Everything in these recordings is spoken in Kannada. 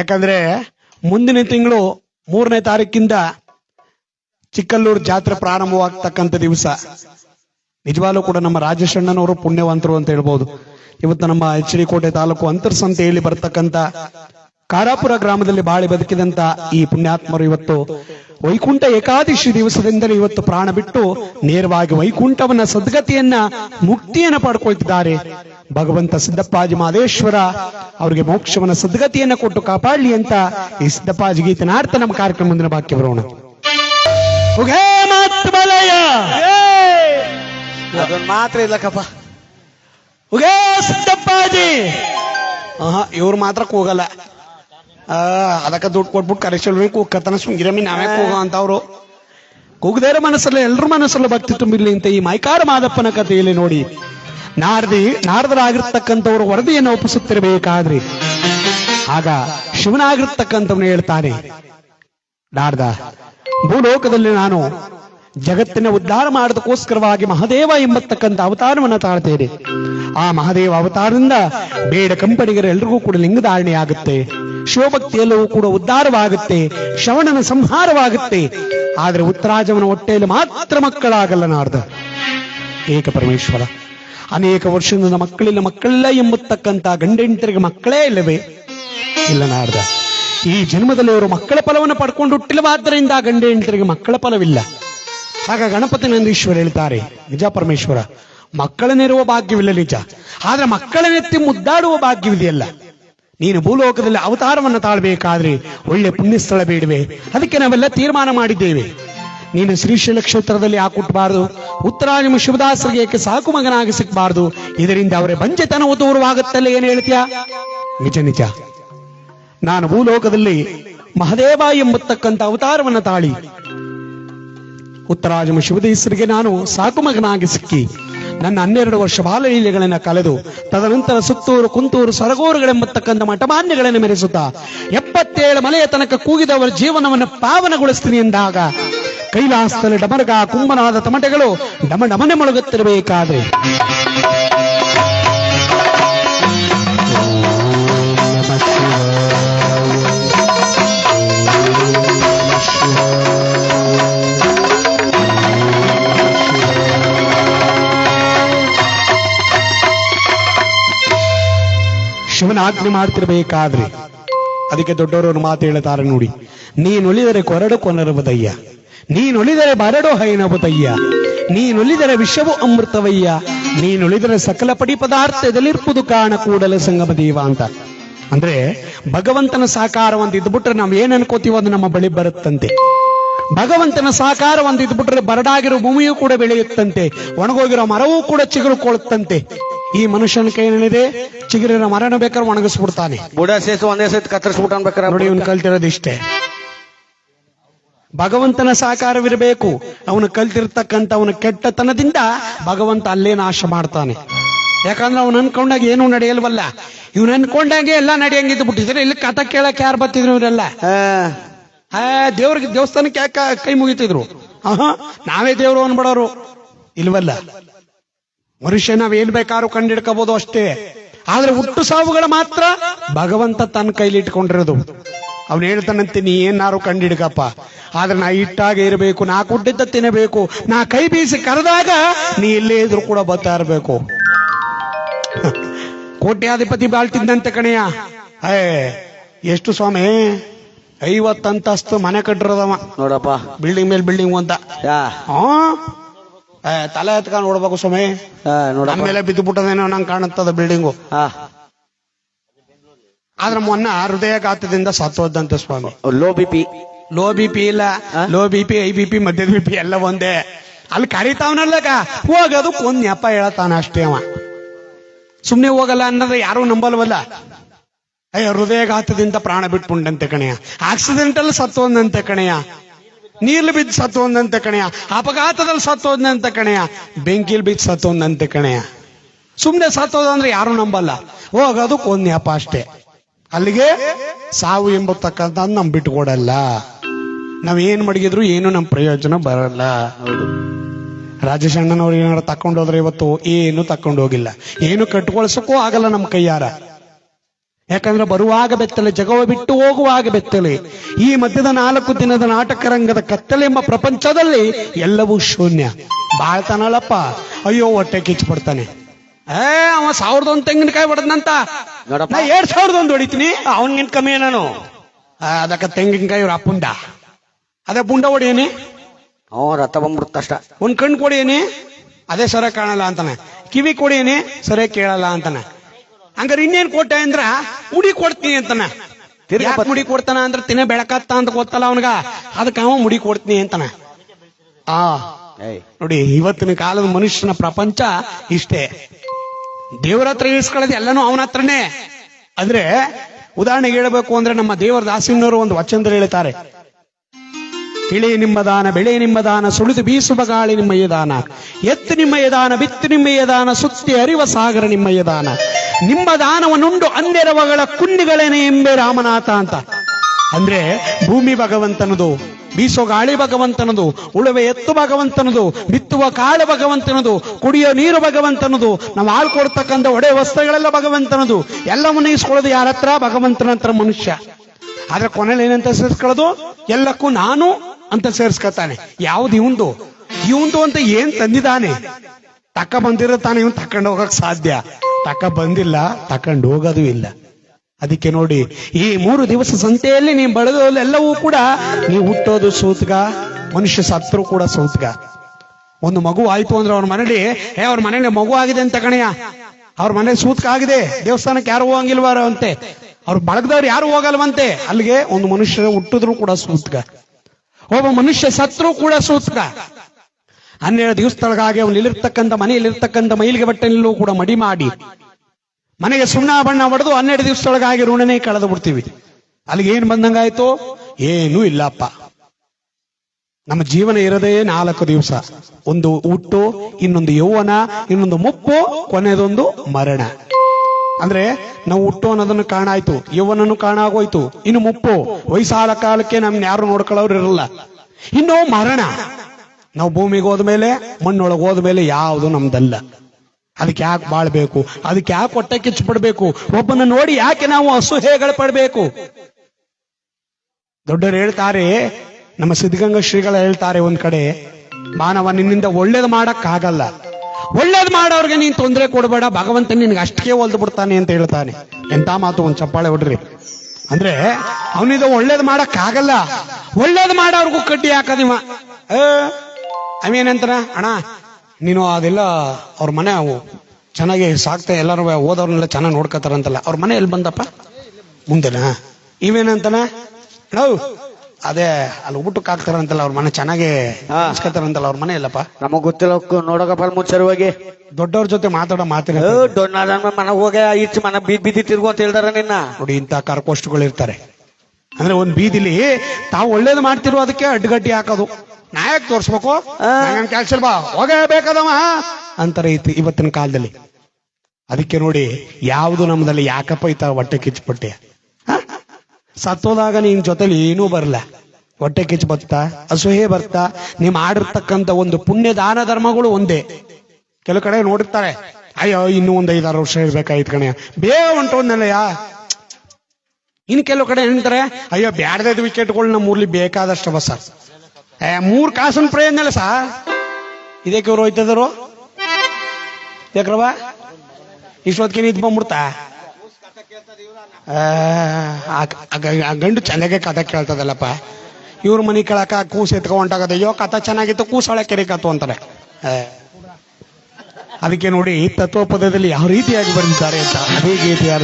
ಯಾಕಂದ್ರೆ ಮುಂದಿನ ತಿಂಗಳು ಮೂರನೇ ತಾರೀಕಿಂದ ಚಿಕ್ಕಲ್ಲೂರು ಜಾತ್ರೆ ಪ್ರಾರಂಭವಾಗ್ತಕ್ಕಂಥ ದಿವಸ. ನಿಜವಾಗ್ಲೂ ಕೂಡ ನಮ್ಮ ರಾಜೇಶಣ್ಣನವರು ಪುಣ್ಯವಂತರು ಅಂತ ಹೇಳ್ಬೋದು. ಇವತ್ತು ನಮ್ಮ ಎಚ್ ಡಿ ಕೋಟೆ ತಾಲೂಕು ಅಂತರ್ಸ್ ಅಂತ ಹೇಳಿ ಬರ್ತಕ್ಕಂಥ ಕಾರಾಪುರ ಗ್ರಾಮದಲ್ಲಿ ಬಾಳಿ ಬದುಕಿದಂತ ಈ ಪುಣ್ಯಾತ್ಮರು ಇವತ್ತು ವೈಕುಂಠ ಏಕಾದಶಿ ದಿವಸದಿಂದಲೇ ಇವತ್ತು ಪ್ರಾಣ ಬಿಟ್ಟು ನೇರವಾಗಿ ವೈಕುಂಠವನ್ನ ಸದ್ಗತಿಯನ್ನ ಮುಕ್ತಿಯನ್ನ ಪಡ್ಕೊಳ್ತಿದ್ದಾರೆ. ಭಗವಂತ ಸಿದ್ದಪ್ಪಾಜಿ ಮಾದೇಶ್ವರ ಅವರಿಗೆ ಮೋಕ್ಷವನ್ನ ಸದ್ಗತಿಯನ್ನ ಕೊಟ್ಟು ಕಾಪಾಡಲಿ ಅಂತ ಈ ಸಿದ್ದಪ್ಪಾಜಿ ಗೀತನಾರ್ಥ ನಮ್ಮ ಕಾರ್ಯಕ್ರಮ ಮುಂದಿನ ಬಾಕಿ ಬರೋಣ ಮಾತ್ರ ಇಲ್ಲಕ್ಕಪ್ಪ ಉಗೇ ಸಿದ್ದಪ್ಪಾಜಿ. ಇವ್ರು ಮಾತ್ರ ಕೂಗಲ್ಲ ಆ ಅದಕ್ಕೆ ದುಡ್ಡು ಕೊಟ್ಬಿಟ್ಟು ಕರೆಕ್ಷನ್ ಕೂಗತನ ಸುಂಗಿರಮ್ಮಿ ನಾವೇ ಕೂಗ ಅಂತವ್ರು. ಕೂಗದೇರ ಮನಸ್ಸಲ್ಲೇ, ಎಲ್ರ ಮನಸ್ಸಲ್ಲೂ ಭಕ್ತಿ ತುಂಬಿರ್ಲಿ ಅಂತ ಈ ಮೈಕಾರ ಮಾದಪ್ಪನ ಕಥೆಯಲ್ಲಿ ನೋಡಿ. ನಾರದಿ, ನಾರದರಾಗಿರ್ತಕ್ಕಂಥವ್ರು ವರದಿಯನ್ನು ಒಪ್ಪಿಸುತ್ತಿರಬೇಕಾದ್ರಿ. ಆಗ ಶಿವನಾಗಿರ್ತಕ್ಕಂಥವನು ಹೇಳ್ತಾನೆ, ನಾರದ, ಭೂಲೋಕದಲ್ಲಿ ನಾನು ಜಗತ್ತಿನ ಉದ್ಧಾರ ಮಾಡೋದಕ್ಕೋಸ್ಕರವಾಗಿ ಮಹದೇವ ಎಂಬತಕ್ಕಂಥ ಅವತಾರವನ್ನ ತಾಳ್ತೇನೆ. ಆ ಮಹಾದೇವ ಅವತಾರದಿಂದ ಬೇಡ ಕಂಪನಿಗರ ಎಲ್ರಿಗೂ ಕೂಡ ಲಿಂಗಧಾರಣೆ ಆಗುತ್ತೆ ಶಿವಭಕ್ತಿಯೆಲ್ಲವೂ ಕೂಡ ಉದ್ಧಾರವಾಗುತ್ತೆ. ಶ್ರವಣನ ಸಂಹಾರವಾಗುತ್ತೆ. ಆದ್ರೆ ಉತ್ತರಾಜವನ ಹೊಟ್ಟೆಯಲ್ಲಿ ಮಾತ್ರ ಮಕ್ಕಳಾಗಲ್ಲ ನಾರ್ದ. ಏಕ ಪರಮೇಶ್ವರ. ಅನೇಕ ವರ್ಷದಿಂದ ಮಕ್ಕಳಿಲ್ಲ ಮಕ್ಕಳಿಲ್ಲ ಎಂಬತಕ್ಕಂಥ ಗಂಡೆಂಟರಿಗೆ ಮಕ್ಕಳೇ ಇಲ್ಲವೇ? ಇಲ್ಲ ಈ ಜನ್ಮದಲ್ಲಿ ಅವರು ಮಕ್ಕಳ ಫಲವನ್ನು ಪಡ್ಕೊಂಡು ಹುಟ್ಟಿಲ್ಲವಾದ್ದರಿಂದ ಗಂಡ ಮಕ್ಕಳ ಫಲವಿಲ್ಲ. ಆಗ ಗಣಪತಿ ನಂದೀಶ್ವರ ಹೇಳ್ತಾರೆ. ನಿಜ ಪರಮೇಶ್ವರ, ಮಕ್ಕಳನ್ನಿರುವ ಭಾಗ್ಯವಿಲ್ಲ ನಿಜ, ಆದ್ರೆ ಮಕ್ಕಳನ್ನೆತ್ತಿ ಮುದ್ದಾಡುವ ಭಾಗ್ಯವಿದೆಯಲ್ಲ. ನೀನು ಭೂಲೋಕದಲ್ಲಿ ಅವತಾರವನ್ನ ತಾಳ್ಬೇಕಾದ್ರೆ ಒಳ್ಳೆ ಪುಣ್ಯಸ್ಥಳ ಬೇಡವೆ. ಅದಕ್ಕೆ ನಾವೆಲ್ಲ ತೀರ್ಮಾನ ಮಾಡಿದ್ದೇವೆ. ನೀನು ಶ್ರೀಶೈಲ ಕ್ಷೇತ್ರದಲ್ಲಿ ಹಾಕುಟ್ಟಬಾರದು ಉತ್ತರಾಯಮ ಶಿವದಾಸರಿಗೆ ಏಕೆ ಸಾಕು ಮಗನಾಗಿ ಸಿಕ್ಬಾರ್ದು, ಇದರಿಂದ ಅವರ ಬಂಜೆತನವು ದೂರವಾಗುತ್ತಲ್ಲ ಏನು ಹೇಳ್ತೀಯಾ? ನಿಜ ನಿಜ. ನಾನು ಭೂಲೋಕದಲ್ಲಿ ಮಹದೇವ ಎಂಬತಕ್ಕಂಥ ಅವತಾರವನ್ನ ತಾಳಿ ಉತ್ತರಾಜಮ ಶಿವದೇಶ್ವರಿಗೆ ನಾನು ಸಾಕು ಮಗನಾಗಿ ಸಿಕ್ಕಿ ನನ್ನ ಹನ್ನೆರಡು ವರ್ಷ ಬಾಲಲೀಲೆಗಳನ್ನ ಕಳೆದು, ತದನಂತರ ಸುತ್ತೂರು, ಕುಂತೂರು, ಸರಗೂರುಗಳೆಂಬತಕ್ಕಂಥ ಮಠಮಾನ್ಯಗಳನ್ನು ಮೆರೆಸುತ್ತಾ, ಎಪ್ಪತ್ತೇಳು ಮಲೆಯ ತನಕ ಕೂಗಿದವರ ಜೀವನವನ್ನು ಪಾವನಗೊಳಿಸ್ತೀನಿ ಎಂದಾಗ, ಕೈಲಾಸದಲ್ಲಿ ಡಮರಗ ಕುಂಭನಾದ ತಮಟೆಗಳು ಡಮ ಡಮನೆ ಮೊಳಗುತ್ತಿರಬೇಕಾದ್ರೆ. ಶಿವನ ಆಜ್ಞೆ ಮಾಡ್ತಿರ್ಬೇಕಾದ್ರೆ. ಅದಕ್ಕೆ ದೊಡ್ಡವರು ಮಾತು ಹೇಳ್ತಾರೆ ನೋಡಿ. ನೀನುಳಿದರೆ ಕೊರಡು ಕೊನರುವುದಯ್ಯ ನೀನುಳಿದರೆ ಬರಡು ಹೈನಬುದಯ್ಯ ನೀನುಳಿದರೆ ವಿಷವು ಅಮೃತವಯ್ಯ. ನೀನುಳಿದರೆ ಸಕಲ ಪಡಿ ಪದಾರ್ಥದಲ್ಲಿರ್ಪುದು ಕಾಣ ಕೂಡಲ ಸಂಗಮ ದೇವ ಅಂತ. ಅಂದ್ರೆ ಭಗವಂತನ ಸಾಕಾರ ಒಂದು ಇದ್ಬಿಟ್ರೆ ನಾವು ಏನ್ ಅನ್ಕೋತೀವೋ ಅದು ನಮ್ಮ ಬಳಿ ಬರುತ್ತಂತೆ. ಭಗವಂತನ ಸಾಕಾರ ಒಂದು ಇದ್ಬಿಟ್ರೆ ಬರಡಾಗಿರೋ ಭೂಮಿಯೂ ಕೂಡ ಬೆಳೆಯುತ್ತಂತೆ. ಒಣಗೋಗಿರೋ ಮರವೂ ಕೂಡ ಚಿಗುರುಕೊಳ್ಳುತ್ತಂತೆ ಈ ಮನುಷ್ಯನ ಕೈಯಲ್ಲಿದೆ ಚಿಗುರಿನ ಮರಣ ಬೇಕಾದ್ರೆ ಒಣಗಿಸ್ಬಿಡ್ತಾನೆ. ಬುಡ ಸೇತು ಒಂದೇ ಸೇತು ಕತ್ತರಿಸ್ಬಿಟ್ಟು ಅನ್ಬೇಕಾರೆ ನೋಡಿ ಇವನು ಕಲ್ತಿರೋದಿಷ್ಟೇ ಭಗವಂತನ ಸಾಕಾರವಿರಬೇಕು. ಅವನು ಕಲ್ತಿರ್ತಕ್ಕಂಥ ಅವನ ಕೆಟ್ಟತನದಿಂದ ಭಗವಂತ ಅಲ್ಲೇ ನಾಶ ಮಾಡ್ತಾನೆ. ಯಾಕಂದ್ರೆ ಅವನು ಅನ್ಕೊಂಡಾಗ ಏನು ನಡೆಯಲ್ವಲ್ಲ. ಇವನು ಅನ್ಕೊಂಡಾಗೆ ಎಲ್ಲ ನಡೆಯಂಗಿದ್ದು ಬಿಟ್ಟಿದ್ರೆ. ಇಲ್ಲಿ ಕಥ ಕೇಳಕ್ ಯಾರು ಬರ್ತಿದ್ರು ಇವರೆಲ್ಲ? ಆ ದೇವ್ರಿಗೆ ದೇವಸ್ಥಾನಕ್ಕೆ ಯಾಕೆ ಕೈ ಮುಗಿತಿದ್ರು? ಆಹಾ ನಾವೇ ದೇವರು ಅನ್ಬಿಡೋರು. ಇಲ್ವಲ್ಲ? ಮನುಷ್ಯ ನಾವ್ ಏನ್ ಬೇಕಾದ್ರೂ ಕಂಡಿಡ್ಕೋಬಹುದು ಅಷ್ಟೇ. ಆದ್ರೆ ಹುಟ್ಟು ಸಾವುಗಳ ಮಾತ್ರ ಭಗವಂತ ತನ್ನ ಕೈಲಿ ಇಟ್ಕೊಂಡಿರೋದು. ಅವ್ನು ಹೇಳ್ತಾನಂತೆ ನೀ ಏನಾರು ಕಂಡಿಡ್ಕಪ್ಪ. ಆದ್ರೆ ನಾ ಇಟ್ಟಾಗೆ ಇರಬೇಕು ನಾ ಕುಟ್ಟಿದ್ದ ತಿನ್ನಬೇಕು ನಾ ಕೈ ಬೀಸಿ ಕರೆದಾಗ ನೀ ಇಲ್ಲೇ ಇದ್ರು ಕೂಡ ಬರ್ತಾ ಇರಬೇಕು. ಕೋಟ್ಯಾಧಿಪತಿ ಬಾಳ್ತಿದ್ದಂತೆ ಕಣೆಯ. ಏ ಎಷ್ಟು ಸ್ವಾಮಿ? ಐವತ್ತಂತಸ್ತು ಮನೆ ಕಟ್ಟಿರೋದವ. ನೋಡಪ್ಪ. ಬಿಲ್ಡಿಂಗ್ ಮೇಲೆ ಬಿಲ್ಡಿಂಗ್ ಅಂತ ಹಾ? ತಲೆ ಎತ್ಕೊಂಡು ನೋಡ್ಬೇಕು ಸ್ವಾಮಿ. ಆಮೇಲೆ ಬಿದ್ದು ಬಿಟ್ಟದೇನೋ ನಂಗೆ ಕಾಣುತ್ತದ ಬಿಲ್ಡಿಂಗು ಆದ್ರೆ ಮೊನ್ನೆ ಹೃದಯಾಘಾತದಿಂದ ಸತ್ತೋದಂತೆ ಸ್ವಾಮಿ. Low B P low B P ಇಲ್ಲ low B P high B P ಮಧ್ಯದ ಬಿ ಪಿ ಎಲ್ಲ ಒಂದೇ. ಅಲ್ಲಿ ಕರಿತಾವನಲ್ಲಕ ಹೋಗೋದು ಒಂದ್ ನೆಪ ಹೇಳತಾನ ಅಷ್ಟೇ ಅವ. ಸುಮ್ನೆ ಹೋಗಲ್ಲ ಅನ್ನೋದು ಯಾರು ನಂಬಲ್ವಲ್ಲ. ಅಯ್ಯ ಹೃದಯಾಘಾತದಿಂದ ಪ್ರಾಣ ಬಿಟ್ಕೊಂಡಂತೆ ಕಣೆಯ ಆಕ್ಸಿಡೆಂಟ್ ಅಲ್ಲಿ ಸತ್ತೋದಂತೆ ಕಣೆಯ ನೀರ್ಲು ಬಿದ್ದು ಸತ್ತೋದಂತೆ ಕಣೆಯ. ಅಪಘಾತದಲ್ಲಿ ಸತ್ತೋದಂತೆ ಕಣೆಯ. ಬೆಂಕಿಲಿ ಬಿದ್ದು ಸತ್ತೋದಂತೆ ಕಣೆಯ. ಸುಮ್ಮನೆ ಸತ್ತೋದಂದ್ರೆ ಯಾರು ನಂಬಲ್ಲ. ಹೋಗೋದಕ್ಕೆ ಒಂದ್ ನೆಪ ಅಷ್ಟೇ. ಅಲ್ಲಿಗೆ ಸಾವು ಎಂಬತಕ್ಕಂಥ ನಮ್ ಬಿಟ್ಕೊಡಲ್ಲ ನಾವ್ ಏನ್ ಮಡಗಿದ್ರು ಏನು ನಮ್ ಪ್ರಯೋಜನ ಬರಲ್ಲ. ಹೌದು. ರಾಜೇಶ್ ಅಣ್ಣನವ್ರು ಏನಾರು ತಕೊಂಡೋದ್ರೆ ಇವತ್ತು ಏನು ತಕೊಂಡೋಗಿಲ್ಲ ಏನು ಕಟ್ಕೊಳ್ಸಕ್ಕೂ ಆಗಲ್ಲ ನಮ್ಮ ಕೈಯಾರ. ಯಾಕಂದ್ರೆ ಬರುವಾಗ ಬೆತ್ತಲೆ ಜಗವ ಬಿಟ್ಟು ಹೋಗುವಾಗ ಬೆತ್ತಲೆ. ಈ ಮಧ್ಯದ ನಾಲ್ಕು ದಿನದ ನಾಟಕ ರಂಗದ ಕತ್ತಲೆ ಎಂಬ ಪ್ರಪಂಚದಲ್ಲಿ ಎಲ್ಲವೂ ಶೂನ್ಯ. ಬಾಳ್ತಾನಲ್ಲಪ್ಪ ಅಯ್ಯೋ ಹೊಟ್ಟೆ ಕಿಚ್ಚು ಬಿಡ್ತಾನೆ ಏ ಅವ ಸಾವಿರದ ಒಂದು ತೆಂಗಿನಕಾಯಿ ಹೊಡೆದ್ನಂತ. ನೋಡಪ್ಪ. ನಾ ಎರಡ್ ಸಾವಿರದ ಒಂದು ಹೊಡಿತೀನಿ. ಅವನ್ಗಿಂತ ಕಮ್ಮಿ ನಾನು ಅದಕ್ಕೆ ತೆಂಗಿನಕಾಯಿ ಇವ್ರ ಅಪ್ಪುಂಡ ಅದೇ ಪುಂಡ ಹೊಡಿಯೇನಿ? ಅವ ರಥ ಬಂದ್ಬಿಡುತ್ತ ಅಷ್ಟ. ಒಂದ್ ಕಣ್ ಕೊಡಿಯೇನಿ? ಅದೇ ಸರ ಕಾಣಲ್ಲ ಅಂತಾನೆ. ಕಿವಿ ಕೊಡಿಯೇನಿ? ಸರಿ ಕೇಳಲ್ಲ ಅಂತಾನೆ. ಹಂಗಾರೆ ಇನ್ನೇನ್ ಕೊಟ್ಟೆ ಅಂದ್ರ? ಮುಡಿ ಕೊಡ್ತೀನಿ ಅಂತನ. ತಿರ್ಗಾ ಮುಡಿ ಕೊಡ್ತಾನ ಅಂದ್ರ ತಿನ್ನ ಬೆಳಕತ್ತ ಅಂತ ಗೊತ್ತಲ್ಲ ಅವನ್ಗ. ಅದಕ್ಕೆ ಅವ ಮುಡಿ ಕೊಡ್ತೀನಿ ಅಂತನ. ಆ ನೋಡಿ ಇವತ್ತಿನ ಕಾಲದ ಮನುಷ್ಯನ ಪ್ರಪಂಚ ಇಷ್ಟೇ. ದೇವರ ಹತ್ರ ಇಳಿಸ್ಕೊಳ್ಳೋದು ಎಲ್ಲನೂ ಅವನ ಹತ್ರನೇ. ಅಂದ್ರೆ ಉದಾಹರಣೆಗೆ ಹೇಳಬೇಕು ಅಂದ್ರೆ ನಮ್ಮ ದೇವರ ದಾಸಿನವರು ಒಂದು ವಚನದಲ್ಲಿ ಹೇಳ್ತಾರೆ. ತಿಳಿ ನಿಮ್ಮ ದಾನ, ಬೆಳೆ ನಿಮ್ಮ ದಾನ, ಸುಳಿದು ಬೀಸುವ ಗಾಳಿ ನಿಮ್ಮ ದಾನ ಎತ್ತು ನಿಮ್ಮ ದಾನ ಬಿತ್ತು ನಿಮ್ಮ ದಾನ ಸುತ್ತಿ ಅರಿವ ಸಾಗರ ನಿಮ್ಮ ದಾನ ನಿಮ್ಮ ದಾನವನ್ನುಂಡು ಅಂದೆರವಗಳ ಕುನ್ನಿಗಳೇನೆ ಎಂಬೆ ರಾಮನಾಥ ಅಂತ. ಅಂದ್ರೆ ಭೂಮಿ ಭಗವಂತನದು, ಬೀಸೋ ಗಾಳಿ ಭಗವಂತನದು, ಉಳುವೆ ಎತ್ತು ಭಗವಂತನದು, ಬಿತ್ತುವ ಕಾಳು ಭಗವಂತನದು, ಕುಡಿಯೋ ನೀರು ಭಗವಂತನದು, ನಾವು ಆಳ್ಕೊಡ್ತಕ್ಕಂಥ ಕೊಡ್ತಕ್ಕಂಥ ಒಡೆ ವಸ್ತ್ರಗಳೆಲ್ಲ ಭಗವಂತನದು. ಎಲ್ಲವನ್ನು ಇಸ್ಕೊಳ್ಳೋದು ಯಾರ ಹತ್ರ ಭಗವಂತನ ಹತ್ರ ಮನುಷ್ಯ. ಆದ್ರೆ ಕೊನೆಯಲ್ಲಿ ಏನಂತ ಸೇರಿಸ್ಕೊಳ್ಳೋದು ಎಲ್ಲಕ್ಕೂ ನಾನು ಅಂತ ಸೇರಿಸ್ಕೊತಾನೆ. ಯಾವ್ದು ಇವಂದು ಇವಂದು ಅಂತ ಏನ್ ತಂದಿದ್ದಾನೆ ತಕ್ಕ ಬಂದಿರೋ ತಾನೆ ಇವನ್ ತಕೊಂಡು ಹೋಗಕ್ ಸಾಧ್ಯ. ತಕ್ಕ ಬಂದಿಲ್ಲ, ತಕೊಂಡು ಹೋಗೋದು ಇಲ್ಲ. ಅದಕ್ಕೆ ನೋಡಿ, ಈ ಮೂರು ದಿವಸ ಸಂತೆಯಲ್ಲಿ ನೀವು ಬೆಳೆದಲ್ಲೆಲ್ಲವೂ ಕೂಡ ನೀವು ಹುಟ್ಟೋದು ಸೂತ್ಗ, ಮನುಷ್ಯ ಸತ್ರು ಕೂಡ ಸೂತ್ಗ. ಒಂದು ಮಗು ಆಯ್ತು ಅಂದ್ರೆ ಅವ್ರ ಮನೇಲಿ ಏ ಅವ್ರ ಮನೇಲಿ ಮಗು ಆಗಿದೆ ಅಂತ ಕಣಯ್ಯ. ಅವ್ರ ಮನೆ ಸೂತ್ಕ ಆಗಿದೆ. ದೇವಸ್ಥಾನಕ್ಕೆ ಯಾರು ಹೋಗಂಗಿಲ್ವಾರ ಅಂತೆ. ಅವ್ರ ಬಳಗದವ್ರು ಯಾರು ಹೋಗಲ್ವಂತೆ? ಅಲ್ಲಿಗೆ ಒಂದು ಮನುಷ್ಯ ಹುಟ್ಟಿದ್ರು ಕೂಡ ಸೂತ್ಕ ಒಬ್ಬ ಮನುಷ್ಯ ಸತ್ರು ಕೂಡ ಸೂತ್ಕ ಹನ್ನೆರಡು ದಿವಸದೊಳಗಾಗಿ ಅವನು ಇಲ್ಲಿರ್ತಕ್ಕಂಥ ಮನೆಯಲ್ಲಿರ್ತಕ್ಕಂಥ ಮೈಲಿಗೆ ಬಟ್ಟೆನಲ್ಲೂ ಕೂಡ ಮಡಿ ಮಾಡಿ. ಮನೆಗೆ ಸುಣ್ಣ ಬಣ್ಣ ಹೊಡೆದು ಹನ್ನೆರಡು ದಿವಸದೊಳಗಾಗಿ ಋಣನೇ ಕಳೆದು ಬಿಡ್ತೀವಿ. ಅಲ್ಲಿಗೆ ಏನ್ ಬಂದಂಗಾಯ್ತು? ಏನೂ ಇಲ್ಲಪ್ಪ. ನಮ್ಮ ಜೀವನ ಇರದೇ ನಾಲ್ಕು ದಿವಸ. ಒಂದು ಹುಟ್ಟು ಇನ್ನೊಂದು ಯೌವನ, ಇನ್ನೊಂದು ಮುಪ್ಪು ಕೊನೆಯದೊಂದು ಮರಣ. ಅಂದ್ರೆ ನಾವು ಹುಟ್ಟು ಅನ್ನೋದನ್ನು ಕಾರಣ ಆಯ್ತು ಯೌವನನು ಕಾರಣ ಆಗೋಯ್ತು. ಇನ್ನು ಮುಪ್ಪು, ವಯಸ್ಸಾದ ಕಾಲಕ್ಕೆ ನಮ್ನ ಯಾರು ನೋಡ್ಕೊಳ್ಳೋರು ಇರಲ್ಲ. ಇನ್ನು ಮರಣ. ನಾವು ಭೂಮಿಗೆ ಹೋದ್ಮೇಲೆ ಮಣ್ಣೊಳಗೆ ಹೋದ್ಮೇಲೆ ಯಾವುದು ನಮ್ದಲ್ಲ. ಅದಕ್ಕೆ ಯಾಕೆ ಬಾಳ್ಬೇಕು? ಅದಕ್ಕೆ ಯಾಕೆ ಹೊಟ್ಟೆ ಕಿಚ್ಚು ಪಡ್ಬೇಕು ಒಬ್ಬನ ನೋಡಿ ಯಾಕೆ ನಾವು ಅಸೂಹೆಗಳು ಪಡ್ಬೇಕು? ದೊಡ್ಡರು ಹೇಳ್ತಾರೆ, ನಮ್ಮ ಸಿದ್ಧಗಂಗಾ ಶ್ರೀಗಳು ಹೇಳ್ತಾರೆ ಒಂದ್ ಕಡೆ, ಮಾನವ ನಿನ್ನಿಂದ ಒಳ್ಳೇದು ಮಾಡಕ್ ಆಗಲ್ಲ ಒಳ್ಳೇದು ಮಾಡೋರ್ಗೆ ನೀನು ತೊಂದರೆ ಕೊಡಬೇಡ, ಭಗವಂತ ನಿನ್ಗೆ ಅಷ್ಟಕ್ಕೆ ಒಲ್ದು ಬಿಡ್ತಾನೆ ಅಂತ ಹೇಳ್ತಾನೆ. ಎಂತ ಮಾತು ಒಂದು ಚಪ್ಪಾಳೆ ಹೊಡ್ರಿ. ಅಂದ್ರೆ ಅವನಿದ ಒಳ್ಳೇದು ಮಾಡಕ್ ಆಗಲ್ಲ ಒಳ್ಳೇದು ಮಾಡೋರ್ಗೂ ಕಡ್ಡಿ ಹಾಕದಿವ ಅವೇನಂತಾನ? ಅಣ್ಣ, ನೀನು ಅದೆಲ್ಲ ಅವ್ರ ಮನೆ ಅವು ಚೆನ್ನಾಗಿ ಸಾಕ್ತಾ, ಎಲ್ಲರೂ ಓದೋರ್ನೆಲ್ಲ ಚೆನ್ನಾಗಿ ನೋಡ್ಕೋತಾರಂತಲ್ಲ ಅವ್ರ ಮನೆ ಎಲ್ಲಿ ಬಂದಪ್ಪ? ಮುಂದೆನಾ? ಇವೇನಂತಾನ? ನಾವು ಅದೇ ಅಲ್ಲಿ ಊಟಕ್ಕೆ ಹಾಕ್ತಾರಂತಲ್ಲ ಅವ್ರ ಮನೆ ಚೆನ್ನಾಗಿ ಹಾ. ಇಸ್ಕೊತಾರಂತಲ್ಲ ಅವ್ರ ಮನೆ ಇಲ್ಲಪ್ಪ? ನಮಗ್ ಗೊತ್ತಿಲ್ಲ ನೋಡಕ ಮುಂಚೆ ಹೋಗಿ. ದೊಡ್ಡವ್ರ ಜೊತೆ ಮಾತಾಡೋ ಮಾತಿನ ದೊಡ್ಡ ಮನ ಹೋಗ ಇಚ್ ಮನ ಬೀದ್ ಬೀದಿ ತಿರ್ಗು ಅಂತ ಹೇಳ್ದಾರ ನಿನ್ನ. ನೋಡಿ ಇಂಥ ಕರ್ಕೋಷ್ಟುಗಳು ಇರ್ತಾರೆ. ಅಂದ್ರೆ ಒಂದ್ ಬೀದಿಲಿ ತಾವು ಒಳ್ಳೇದು ಮಾಡ್ತಿರೋ ಅದಕ್ಕೆ ಅಡ್ಡಗಡ್ಡಿ ಹಾಕೋದು. ನಾಯಕ್ ತೋರ್ಸ್ಬೇಕು. ಕ್ಯಾಲ್ಸಲ್ ಬಾ ಹೋಗೇ ಬೇಕಾದವ. ಅಂತಾರೆ ಐತಿ ಇವತ್ತಿನ ಕಾಲದಲ್ಲಿ. ಅದಕ್ಕೆ ನೋಡಿ ಯಾವುದು ನಮ್ದಲ್ಲಿ ಯಾಕಪ್ಪ ಈತ ಹೊಟ್ಟೆ ಕಿಚ್ಚುಪಟ್ಟೆ? ಸತ್ತೋದಾಗ ನಿನ್ ಜೊತೆಲಿ ಏನೂ ಬರಲ್ಲ ಹೊಟ್ಟೆ ಕಿಚ್ಚು ಬರ್ತಾ ಅಸೂಹೆ ಬರ್ತಾ, ನೀವು ಮಾಡಿರ್ತಕ್ಕಂಥ ಒಂದು ಪುಣ್ಯ ದಾನ ಧರ್ಮಗಳು ಒಂದೇ. ಕೆಲವು ಕಡೆ ನೋಡಿರ್ತಾರೆ, ಅಯ್ಯೋ, ಇನ್ನೂ ಒಂದ್ ಐದಾರು ವರ್ಷ ಇರ್ಬೇಕಾಯ್ತು ಕಣೆ. ಬೇಗ ಹೊಂಟೋದ್ನಲ್ಲಯ್ಯ. ಇನ್ ಕೆಲವು ಕಡೆ ಹೇಳ್ತಾರೆ ಅಯ್ಯೋ, ಬ್ಯಾಡದ ವಿಕೆಟ್ಗಳು ನಮ್ಮ ಊರ್ಲಿ ಬೇಕಾದಷ್ಟು ಸರ್. ಏ, ಮೂರ್ ಕಾಸನ್ ಪ್ರಯೋಜನ ಸಾ? ಇದಕ್ಕೆ ಇವ್ರು ಹೋಯ್ತದರು? ಯಾಕ್ರವ ಇಷ್ಟೊತ್ತಿಗೆ ಬಂದ್ಬಿಡ್ತಾ? ಆ, ಗಂಡು ಚೆನ್ನಾಗೆ ಕಥೆ ಕೇಳ್ತದಲ್ಲಪ್ಪ. ಇವ್ರ ಮನಿ ಕೇಳಕ ಕೂಸ್ ಎತ್ಕೊ ಹೊಂಟಾಗದ ಅಯ್ಯೋ ಕಥೆ ಚೆನ್ನಾಗಿತ್ತು ಕೂಸೊಳ ಕೆರಿಕತ್ತು ಅಂತಾರೆ. ಅದಕ್ಕೆ ನೋಡಿ ತತ್ವ ಪದದಲ್ಲಿ ಯಾವ ರೀತಿಯಾಗಿ ಬರೆದಿದ್ದಾರೆ ಅಂತ ಅದೇ ಗೀತೆಯ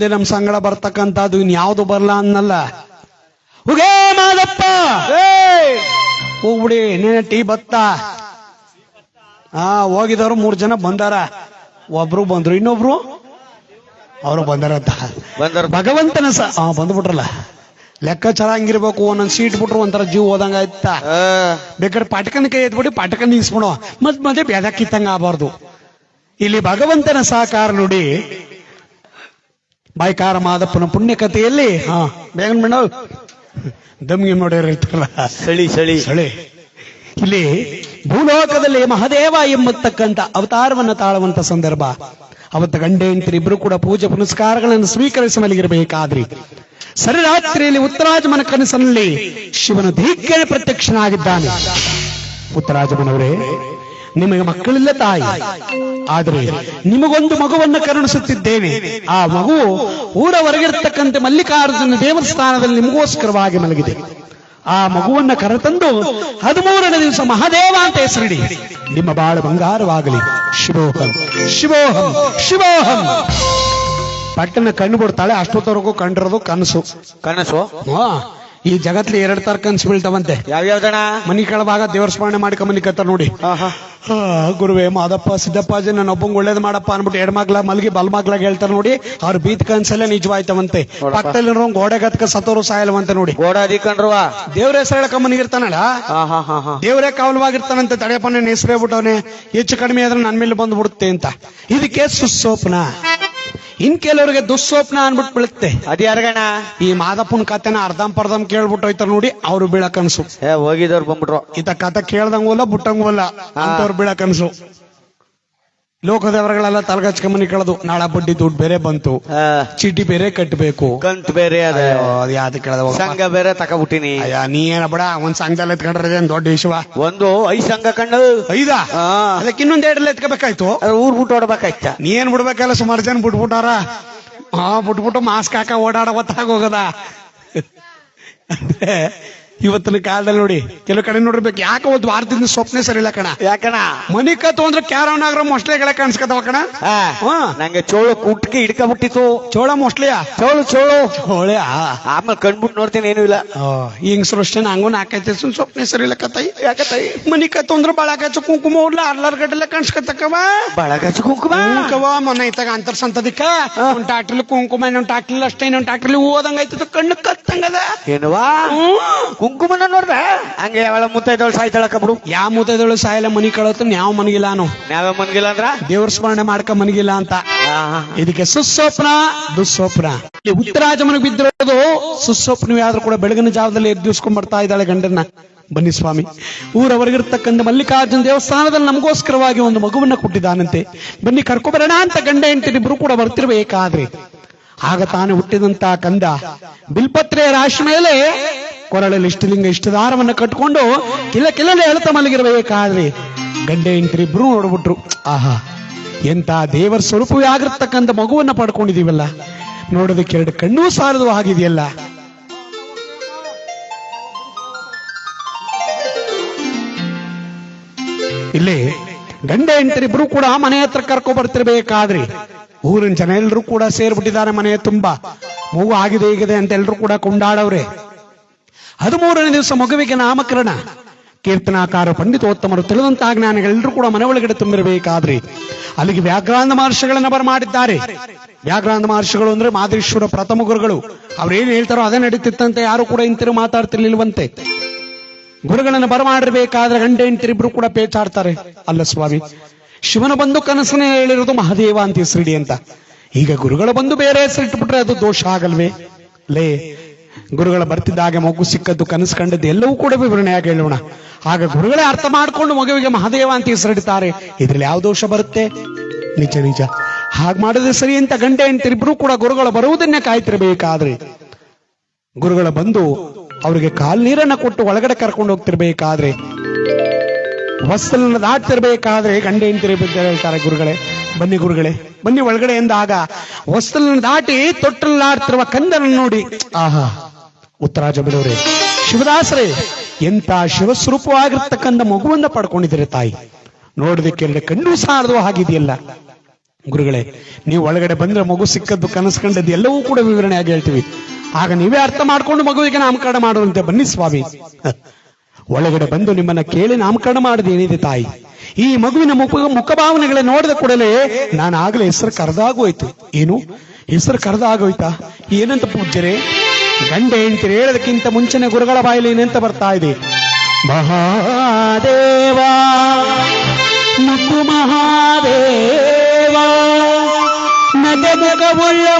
ಮುಂದೆ ನಮ್ಮ ಸಂಗಡ ಬರ್ತಕ್ಕಂಥದ್ದು ಇನ್ ಯಾವ್ದು ಬರಲ್ಲ ಅನ್ನಲ್ಲ. ಹುಗೇ ಮಾದಪ್ಪ! ಹೋಗ್ಬಿಡಿ ನೇನೆ ಟೀ ಬತ್ತ? ಹಾ ಹೋಗಿದವ್ರು ಮೂರ್ ಜನ ಬಂದಾರ. ಒಬ್ರು ಬಂದ್ರು ಇನ್ನೊಬ್ರು? ಅವರು ಬಂದಾರಂತ ಭಗವಂತನ ಸ ಹಾ ಬಂದ್ಬಿಟ್ರಲ್ಲ. ಲೆಕ್ಕಾಚಾರ ಹಂಗಿರ್ಬೇಕು ಒಂದೊಂದು ಸೀಟ್ ಬಿಟ್ರು ಒಂಥರ ಜೀವ ಹೋದಂಗ ಆಯ್ತ. ಬೇಕಾದ್ರೆ ಪಾಠಕನ ಕೈ ಎತ್ಬಿಟ್ಟು ಪಟಕನ್ ನಿಲ್ಸ್ಬಿಡೋ. ಮತ್ ಮತ್ತೆ ಬೆದಕ್ಕಿತ್ತಂಗ ಆಗಬಾರ್ದು. ಇಲ್ಲಿ ಭಗವಂತನ ಸಹಕಾರ ನೋಡಿ ಬಾಯ್ಕಾರ ಮಾದಪ್ಪನ ಪುಣ್ಯಕಥೆಯಲ್ಲಿ ಹಾ. ಬೇಗನ್ ದಮ್ಗೆ ನೋಡಿರ್ತಾರಲ್ಲ ಸಳಿ ಸಳಿ. ಸಳಿ. ಇಲ್ಲಿ ಭೂಲೋಕದಲ್ಲಿ ಮಹದೇವ ಎಂಬತಕ್ಕಂಥ ಅವತಾರವನ್ನ ತಾಳುವಂತ ಸಂದರ್ಭ. ಅವತ್ತು ಗಂಡೆ ಇಬ್ರು ಕೂಡ ಪೂಜೆ ಪುನಸ್ಕಾರಗಳನ್ನು ಸ್ವೀಕರಿಸಿ ಮಲಗಿರಬೇಕಾದ್ರಿ ಸರಿರಾತ್ರಿಯಲ್ಲಿ ಉತ್ತರಾಜಮನ ಕನಸಿನಲ್ಲಿ ಶಿವನ ಧೀಕ್ಷಣೆ ಪ್ರತ್ಯಕ್ಷನಾಗಿದ್ದಾನೆ. ಉತ್ತರಾಜಮನವರೇ ನಿಮಗೆ ಮಕ್ಕಳಿಲ್ಲ ತಾಯಿ. ಆದರೆ ನಿಮಗೊಂದು ಮಗುವನ್ನು ಕರುಣಿಸುತ್ತಿದ್ದೇನೆ ಆ ಮಗು ಊರ ಮಲ್ಲಿಕಾರ್ಜುನ ದೇವಸ್ಥಾನದಲ್ಲಿ ನಿಮಗೋಸ್ಕರವಾಗಿ ಮಲಗಿದೆ. ಆ ಮಗುವನ್ನ ಕರೆತಂದು ಹದಿಮೂರನೇ ದಿವಸ ಮಹಾದೇವ ಅಂತ ಹೆಸರಿಡಿ. ನಿಮ್ಮ ಬಾಳು ಬಂಗಾರವಾಗಲಿ. ಶಿವೋಹಂ ಶಿವೋಹಂ ಶಿವೋಹಂ. ಪಟ್ಟನ ಕಣ್ಣು ಬಿಡ್ತಾಳೆ ಅಷ್ಟೊತ್ತವರೆಗೂ ಕಂಡಿರೋದು ಕನಸು. ಕನಸು? ಹಾ. ಈ ಜಗತ್ಲಿ ಎರಡ್ ತರ ಕನ್ಸು ಬೀಳ್ತಾವಂತೆ. ಯಾವ್ಯಾವ್ದಣ ಮನಿ ಕೆಳಭಾಗ ದೇವರ ಸ್ಮರಣೆ ಮಾಡ್ಕೊಂಬನಿ ಕತ್ತ ನೋಡಿ. ಗುರುವೇ ಮಾದಪ್ಪ ಸಿದ್ದಪ್ಪಾಜಿ ನನ್ನ ಒಬ್ಬಂಗ್ ಒಳ್ಳೇದ್ ಮಾಡಪ್ಪ ಅನ್ಬಿಟ್ಟು ಎಡಮಗ್ಲ ಮಲ್ಗಿ ಬಲ್ಮಗ್ಲಾಗ ಹೇಳ್ತಾರ ನೋಡಿ. ಅವ್ರ ಬೀದ್ ಕನ್ಸಲ್ಲೇ ನಿಜವಾಯ್ತವಂತೆ. ಪಕ್ಕದಲ್ಲಿ ಪಕ್ಕದಲ್ಲಿರೋ ಗೋಡೆ ಗತ್ಕ ಸತ್ತೋರು ಸಾಯಲ್ವಂತೆ ನೋಡಿ. ಗೋಡೆ ಅದಿಕಂಡ್ರುವ ದೇವ್ರ ಹೆಸರು ಹೇಳಕಮ್ಮನಿಗಿರ್ತಾನಲ್ಲ ಹಾ ದೇವ್ರೇ ಕಾವಲವಾಗಿರ್ತಾನಂತೆ ತಡೆಯಪ್ಪ ನನ್ನ ಹೆಸರೇ ಬಿಟ್ಟವನೆ. ಹೆಚ್ಚು ಕಡಿಮೆ ಆದ್ರೆ ನನ್ ಮೇಲೆ ಬಂದು ಬಿಡುತ್ತೆ ಅಂತ. ಇದಕ್ಕೆ ಸುಸ್ಸೋಪ್ನ ಇನ್ ಕೆಲವರಿಗೆ ದುಸ್ವಪ್ನ ಅನ್ಬಿಟ್ಟು ಬೀಳುತ್ತೆ. ಅದ್ ಯಾರ್ಗಣ? ಈ ಮಾದಪ್ಪನ ಕತೆನ ಅರ್ಧಂ ಪರ್ಧಂ ಕೇಳ್ಬಿಟ್ಟು ಹೋಯ್ತಾರ ನೋಡಿ ಅವ್ರು ಬೀಳಕನ್ಸು. ಏ ಹೋಗಿದವ್ರು ಬಂದ್ಬಿಟ್ರು. ಈತ ಕತೆ ಕೇಳ್ದಂಗೋಲ್ಲ ಬಿಟ್ಟಂಗೋಲ್ಲ ಅಂತವ್ರು ಬೀಳಕನ್ಸು. ಲೋಕದೇವರುಗಳೆಲ್ಲ ತಲೆಗಚ್ಕೊಂಬನಿ ಕಳೆದು ನಾಳ ಬಡ್ಡಿ ದುಡ್ಡು ಬೇರೆ ಬಂತು. ಚೀಟಿ ಬೇರೆ ಕಟ್ಟಬೇಕು ಕಂತ್ ಬೇರೆ ಅದ. ಯಾವ್ದು ಕೇಳದ ಸಂಘ ಬೇರೆ ತಕಬಿಟ್ಟಿನಿ. ಅಯ್ಯ ನೀ ಏನ ಬಡ ಒಂದ್ ಸಂಘದಲ್ಲಿ ಎತ್ಕೊಂಡ್ರೆ ಏನ್ ದೊಡ್ಡ ವಿಶ್ವ ಒಂದು ಐ ಸಂಘ ಕಂಡು. ಐದ? ಅದಕ್ಕೆ ಇನ್ನೊಂದ್ ಎರಡಲ್ಲಿ ಎತ್ಕೋಬೇಕಾಯ್ತು? ಊರ್ ಬಿಟ್ಟು ಓಡ್ಬೇಕಾಯ್ತ. ನೀ ಏನ್ ಬಿಡ್ಬೇಕಲ್ಲ ಸುಮಾರು ಜನ ಬಿಟ್ಬಿಟ್ಟಾರ? ಹಾ ಬಿಟ್ಬಿಟ್ಟು ಮಾಸ್ಕ್ ಹಾಕ ಓಡಾಡ ಗೊತ್ತಾಗ ಹೋಗದ. ಅಂದ್ರೆ ಇವತ್ತಿನ ಕಾಲದಲ್ಲಿ ನೋಡಿ ಕೆಲವು ಕಡೆ ನೋಡಿರ್ಬೇಕು ಯಾಕೆ ಒಂದು ವಾರದಿಂದ ಸ್ವಪ್ನೆ ಸರಿ ಇಲ್ಲ ಕಣ. ಯಾಕಣ? ಮನಿ ಕತ್ತು ಅಂದ್ರೆ ಕ್ಯಾರವನಾಗ್ರ ಮೊಸ್ಲೆಗಳ ಕಾಣಿಸ್ಕತವ ಕಣ. ನಂಗೆ ಚೋಳು ಕುಟ್ಕೆ ಹಿಡ್ಕೊಂಬಿಟ್ಟಿತ್ತು. ಚೋಳ ಮೊಸ್ಲೆಯ ಚೋಳು ಚೋಳು. ಚೋಳೆ ಆಮೇಲೆ ಕಣ್ಬಿಟ್ಟು ನೋಡ್ತೀನಿ ಏನು ಇಲ್ಲ. ಹಿಂಗ್ ಸೃಷ್ಟಿ ನಂಗೂ ನಾಕೈತೆ ಸುಮ್ ಸ್ವಪ್ನೆ ಸರಿ ಇಲ್ಲ ಕತ್ತೈ. ಯಾಕತ್ತೈ ಮನಿ ಕತ್ತು ಅಂದ್ರೆ ಬಳಗಾಚು ಕುಂಕುಮ ಉರ್ಲ ಅರ್ಲಾರ್ ಗಡ್ಡೆಲ್ಲ ಕಾಣಿಸ್ಕತಕ್ಕವ ಬಳಗಾಚು ಕುಂಕುಮ? ಕುಂಕುಮ ಮೊನ್ನೆ ಇತ್ತಾಗ ಅಂತರ್ ಸಂತದಿಕ್ಕ. ಒಂದ್ ಟ್ಯಾಕ್ಟ್ರಲ್ಲಿ ಕುಂಕುಮ ಇನ್ನೊಂದು ಟ್ಯಾಕ್ಟ್ರಲ್ಲಿ ಅಷ್ಟೇ ಇನ್ನೊಂದು ಟ್ಯಾಕ್ಟ್ರಲ್ಲಿ ಓದಂಗ ಆಯ್ತದ ಕಣ್ಣು ಕತ್ತಂಗದ ಏನುವಾ ಕುಂಕುಮನ ನೋಡ್ದ? ಹಂಗೆ ಅವಳ ಮುತ್ತೈದವಳು ಸಾಯ್ತಾಳಕ್ಕ ಬಿಡು. ಯಾವ ಮುತದಳು ಸಾಯಲ್ಲ ಮನಿ ಕಳತ್ತು ಯಾವ ಮನಗಿಲ್ಲ ಅನು? ಯಾವ ಮನಗಿಲ್ಲ ಅಂದ್ರ? ದೇವ್ರ ಸ್ಮರಣೆ ಮಾಡ್ಕ ಮನಗಿಲ್ಲ ಅಂತ. ಇದಕ್ಕೆ ಸುಸ್ವಪ್ನ ದುಸ್ವಪ್ನ. ಇಲ್ಲಿ ಉತ್ತರಾಜಮನಿಗೆ ಬಿದ್ದಿರೋದು ಸುಸ್ವಪ್ನ ಆದ್ರೂ ಕೂಡ ಬೆಳಗಿನ ಜಾವದಲ್ಲಿ ಎದ್ದಿಸ್ಕೊಂಡ್ ಬರ್ತಾ ಇದ್ದಾಳೆ ಗಂಡನ್ನ. ಬನ್ನಿ ಸ್ವಾಮಿ. ಊರವರಿಗಿರ್ತಕ್ಕಂಥ ಮಲ್ಲಿಕಾರ್ಜುನ ದೇವಸ್ಥಾನದಲ್ಲಿ ನಮಗೋಸ್ಕರವಾಗಿ ಒಂದು ಮಗುವನ್ನ ಕೊಟ್ಟಿದ್ದಾನಂತೆ ಬನ್ನಿ ಕರ್ಕೊಬರೋಣ ಅಂತ ಗಂಡ ಹೆಂಡತಿರಿಬ್ರು ಕೂಡ ಬರ್ತಿರ್ಬೇಕಾದ್ರೆ ಆಗ ತಾನೇ ಹುಟ್ಟಿದಂತ ಕಂದ ಬಿಲ್ಪತ್ರೆಯ ರಾಶಿ ಮೇಲೆ ಕೊರಳಲ್ಲಿ ಇಷ್ಟಲಿಂಗ ಇಷ್ಟದಾರವನ್ನ ಕಟ್ಕೊಂಡು ಕಿಲ ಕಿಲಲ್ಲಿ ಎಳತ ಮಲಗಿರಬೇಕಾದ್ರೆ ಗಂಡ ಇಬ್ರು ನೋಡ್ಬಿಟ್ರು, ಆಹಾ ಎಂತ ದೇವರ ಸ್ವರೂಪವೇ ಆಗಿರ್ತಕ್ಕಂಥ ಮಗುವನ್ನ ಪಡ್ಕೊಂಡಿದೀವಲ್ಲ. ನೋಡೋದಕ್ಕೆ ಎರಡು ಕಣ್ಣೂ ಸಾಲದು ಆಗಿದೆಯಲ್ಲ ಇಲ್ಲಿ ಗಂಡ ಎಂಟರಿಬ್ರು ಕೂಡ ಮನೆ ಹತ್ರ ಕರ್ಕೊ ಬರ್ತಿರ್ಬೇಕಾದ್ರಿ ಊರಿನ ಜನ ಎಲ್ರು ಕೂಡ ಸೇರ್ಬಿಟ್ಟಿದ್ದಾರೆ ಮನೆ ತುಂಬಾ. ಮಗು ಆಗಿದೆ, ಹೀಗಿದೆ ಅಂತ ಎಲ್ಲರೂ ಕೂಡ ಕೊಂಡಾಡವ್ರೆ. ಹದಿಮೂರನೇ ದಿವಸ ಮಗುವಿಗೆ ನಾಮಕರಣ. ಕೀರ್ತನಾಕಾರ, ಪಂಡಿತೋತ್ತಮರು ತಿಳಿದಂತಹ ಜ್ಞಾನಿಗಳೆಲ್ಲರೂ ಕೂಡ ಮನೆ ತುಂಬಿರಬೇಕಾದ್ರೆ ಅಲ್ಲಿಗೆ ವ್ಯಾಘ್ರಾಂಧ ಮಹರ್ಷಿಗಳನ್ನ ಬರಮಾಡಿದ್ದಾರೆ ವ್ಯಾಘ್ರಾಂಧ ಮಹರ್ಷಿಗಳು ಅಂದ್ರೆ ಮಾದೇಶ್ವರ ಪ್ರಥಮ ಗುರುಗಳು. ಅವ್ರು ಏನ್ ಹೇಳ್ತಾರೋ ಅದೇ ನಡೀತಿತ್ತಂತೆ, ಯಾರು ಕೂಡ ಇಂತಿರು ಮಾತಾಡ್ತಿರ್ಲಿಲ್ವಂತೆ. ಗುರುಗಳನ್ನ ಬರಮಾಡಿರ್ಬೇಕಾದ್ರೆ ಗಂಡ ಹೆಂಡತಿರಿಬ್ರು ಕೂಡ ಪೇಚಾಡ್ತಾರೆ. ಅಲ್ಲ ಸ್ವಾಮಿ, ಶಿವನ ಬಂದು ಕನಸನ್ನೇ ಹೇಳಿರೋದು ಮಹಾದೇವ ಅಂತ ಹೆಸರಿಡಿ ಅಂತ. ಈಗ ಗುರುಗಳ ಬಂದು ಬೇರೆ ಹೆಸರಿಟ್ಬಿಟ್ರೆ ಅದು ದೋಷ ಆಗಲ್ವೇ? ಲೇ ಗುರುಗಳ ಬರ್ತಿದ್ದಾಗ ಮಗು ಸಿಕ್ಕದ್ದು, ಕನಸು ಕಂಡದ್ದು ಎಲ್ಲವೂ ಕೂಡ ವಿವರಣೆಯಾಗಿ ಹೇಳೋಣ. ಆಗ ಗುರುಗಳೇ ಅರ್ಥ ಮಾಡ್ಕೊಂಡು ಮಗುವಿಗೆ ಮಹಾದೇವ ಅಂತ ಹೆಸರಿಡ್ತಾರೆ. ಇದ್ರಲ್ಲಿ ಯಾವ ದೋಷ ಬರುತ್ತೆ? ನಿಜ ನಿಜ. ಹಾಗೆ ಮಾಡಿದ್ರೆ ಸರಿ ಅಂತ ಗಂಡ ಹೆಂಡತಿರಿಬ್ರು ಕೂಡ ಗುರುಗಳ ಬರುವುದನ್ನೇ ಕಾಯ್ತಿರ್ಬೇಕಾದ್ರೆ. ಗುರುಗಳ ಬಂದು ಅವರಿಗೆ ಕಾಲ್ ನೀರನ್ನ ಕೊಟ್ಟು ಒಳಗಡೆ ಕರ್ಕೊಂಡು ಹೋಗ್ತಿರ್ಬೇಕಾದ್ರೆ ವಸ್ತಲನ್ನ ದಾಟ್ತಿರ್ಬೇಕಾದ್ರೆ ಗಂಡೆ ಅಂತ ಹೇಳ್ತಾರೆ ಗುರುಗಳೇ. ಬನ್ನಿ ಗುರುಗಳೇ. ಬನ್ನಿ ಒಳಗಡೆ ಎಂದಾಗ ಹೊಸಲನ್ನು ದಾಟಿ ತೊಟ್ಟಲ್ಲಾಡ್ತಿರುವ ಕಂದನನ್ನು ನೋಡಿ, ಆಹಾ ಉತ್ತರಾಜ ಬಿಡೋರೆ ಶಿವದಾಸರೇ ಎಂತ ಶಿವಸ್ವರೂಪವಾಗಿರ್ತಕ್ಕಂಥ ಮಗುವನ್ನ ಪಡ್ಕೊಂಡಿದ್ದೀರಿ ತಾಯಿ. ನೋಡೋದಕ್ಕೆ ಎರಡು ಕಣ್ಣು ಸಾರದು ಹಾಗಿದೆಯಲ್ಲ. ಗುರುಗಳೇ, ನೀವು ಒಳಗಡೆ ಬಂದ್ರೆ ಮಗು ಸಿಕ್ಕದ್ದು ಕನಸು ಕಂಡದ್ದು ಎಲ್ಲವೂ ಕೂಡ ವಿವರಣೆಯಾಗಿ ಹೇಳ್ತೀವಿ. ಆಗ ನೀವೇ ಅರ್ಥ ಮಾಡ್ಕೊಂಡು ಮಗುವಿಗೆ ನಾಮಕರಣ ಮಾಡುವಂತೆ ಬನ್ನಿ ಸ್ವಾಮಿ. ಒಳಗಡೆ ಬಂದು ನಿಮ್ಮನ್ನ ಕೇಳಿ ನಾಮಕರಣ ಮಾಡಿದೆ ಏನಿದೆ ತಾಯಿ? ಈ ಮಗುವಿನ ಮುಖ ಮುಖಭಾವನೆಗಳೇ ನೋಡಿದ ಕೂಡಲೇ ನಾನು ಆಗಲೇ ಹೆಸರು ಕರೆದಾಗೋಯ್ತು ಏನು? ಹೆಸರು ಕರೆದಾಗೋಯ್ತಾ ಏನಂತ ಪೂಜ್ಯರೇ? ಗಂಡ ಹೆಂಡ್ತಿರು ಹೇಳೋದಕ್ಕಿಂತ ಮುಂಚೆನೆ ಗುರುಗಳ ಬಾಯಲ್ಲಿ ಏನಂತ ಬರ್ತಾ ಇದೆ? ಮಹಾದೇವ ಮುದ್ದು ಮಹಾದೇವ ಮಹಾ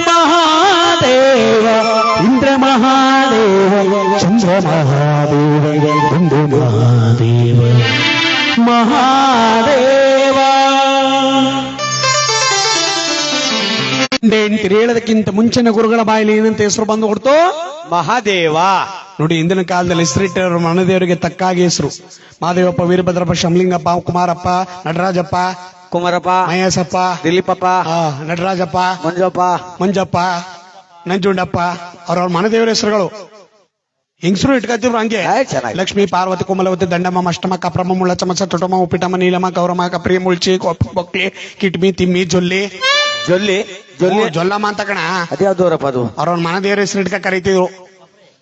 ಮಹಾದೇವ, ಇಂದ್ರ ಮಹಾದೇವ, ಚಂದ್ರ ಮಹಾದೇವ ಮಹಾದೇವ. ಮಹಾದೇವ. ಹೆಂಡತಿರು ಹೇಳೋದಕ್ಕಿಂತ ಮುಂಚಿನ ಗುರುಗಳ ಬಾಯಲ್ಲಿ ಏನಂತ ಹೆಸರು ಬಂದು ಕೊಡ್ತು? ಮಹಾದೇವ. ನೋಡಿ ಇಂದಿನ ಕಾಲದಲ್ಲಿ ಹೆಸರಿಟ್ಟವರು ಮನದೇವರಿಗೆ ತಕ್ಕಾಗಿ ಹೆಸರು. ಮಹಾದೇವಪ್ಪ ವೀರಭದ್ರಪ್ಪ ಶಮಲಿಂಗಪ್ಪ ಕುಮಾರಪ್ಪ ನಟರಾಜಪ್ಪ ಕುಮಾರಪ್ಪ ಮಹೇಶಪ್ಪ ದಿಲೀಪಪ್ಪ ನಟರಾಜಪ್ಪ ಮಂಜಪ್ಪ ಮಂಜಪ್ಪ ನಂಜುಂಡಪ್ಪ ಅವರವ್ರ ಮನದೇವರ ಹೆಸರುಗಳು. ಹೆಂಗಸರು ಇಟ್ಕೊತಿದ್ರು ಹಂಗೆ? ಚೆನ್ನಾಗಿ. ಲಕ್ಷ್ಮಿ ಪಾರ್ವತಿ ಕೋಮಲವತಿ ದಂಡಮ್ಮ ಅಷ್ಟಮ ಕಪ್ರಮ ಮುಳ್ಳ ಚಮಚ ತೊಟಮ ಉಪ್ಪಿಟಮ ನೀಲಮ್ಮ ಗೌರಮ್ಮ ಕಪ್ರಿ ಮುಳ್ಚಿ ಬೊಕ್ಲಿ ಕಿಟ್ಮಿ ತಿಮ್ಮಿ ಜೊಲ್ಲಿ. ಜೊಲ್ಲಿ ಜೊಲ್ಲಿ. ಜೊಲ್ಲಮ್ಮ ಅಂತ ಕಣ? ಅದ್ಯಾವ್ದೂರಪ್ಪ ಅದು ಅವ್ರ ಮನದೇವ್ರ ಹೆಸರು ಇಟ್ಕ ಕರಿತಿದ್ರು.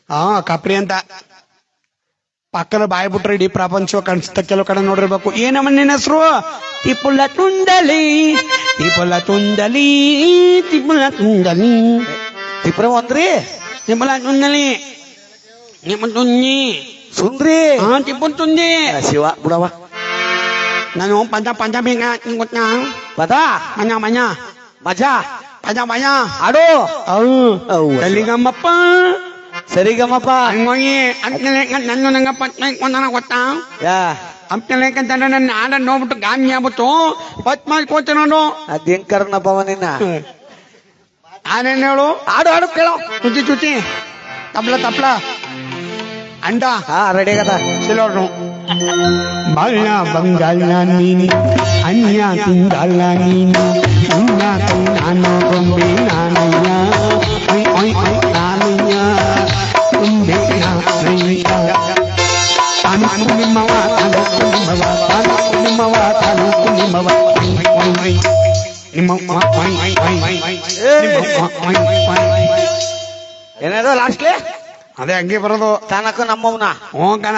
ಹಾ ಕಪ್ರಿ ಅಂತ. ಪಕ್ಕದ ಬಾಯಿ ಬಿಟ್ರೆ ಇಡೀ ಪ್ರಪಂಚ ಕಾಣಿಸ್ತ ಕೆಲವು ಕಡೆ ನೋಡಿರ್ಬೇಕು. ಏನಮ್ಮ ನಿನ್ನ ಹೆಸರು? ತಿಪ್ಪುಲ್ಲ ತುಂಡಲಿ. ತಿಪ್ಪುಲ್ಲ ತುಂಡಲಿ ತಿಪ್ಪುಲ್ಲ ತುಂಡಲಿ. ತಿಪ್ಪುರ ಒಂದ್ರಿ? ತಿಪ್ಪುಲ್ಲ ತುಂಡಲಿ. Ni mentunyi. Sundri. Ah, ti mentunyi. Ya, siwa budawa. Nanyo oh, panjang-panjang minga ah, ngutnya. Bata, manya-manya. Baca, panjang-manya. Aduh. Au. Au. Telinga mapa. Seriga mapa. Ngoyi, antele ngat nanyo nang apat nang kwanana kota. Ya. Ampele kan tanana nana no butu gamnya butu. Patmal kwanana no. Adin karna pawanina. Hmm. Aneh nelo. Aduh, aduh kelo. Cuci-cuci. Tabla, tabla. అండా రెడీ కదా సిలోటం బాల్నా బంగాల్నా నీని అన్యా తింగాల్నా నీని అన్నా కన్నాను కొంబి నానయ్యా ఐ ఐ ఐ నానయ్యా కొంబి నానయ్యా అను కునిమవా అను కునిమవా అను కునిమవా అను కునిమవా ఐ ఐ నిమ్మ ఐ ఐ ఐ నిమ్మ ఐ ఐ என்னடா லாஸ்ட்ல ಅದೇ ಹಂಗೆ ಬರೋದು. ತಾನಕ ನಮ್ಮವ್ನ. ಹ್ಞೂ ಕಣ.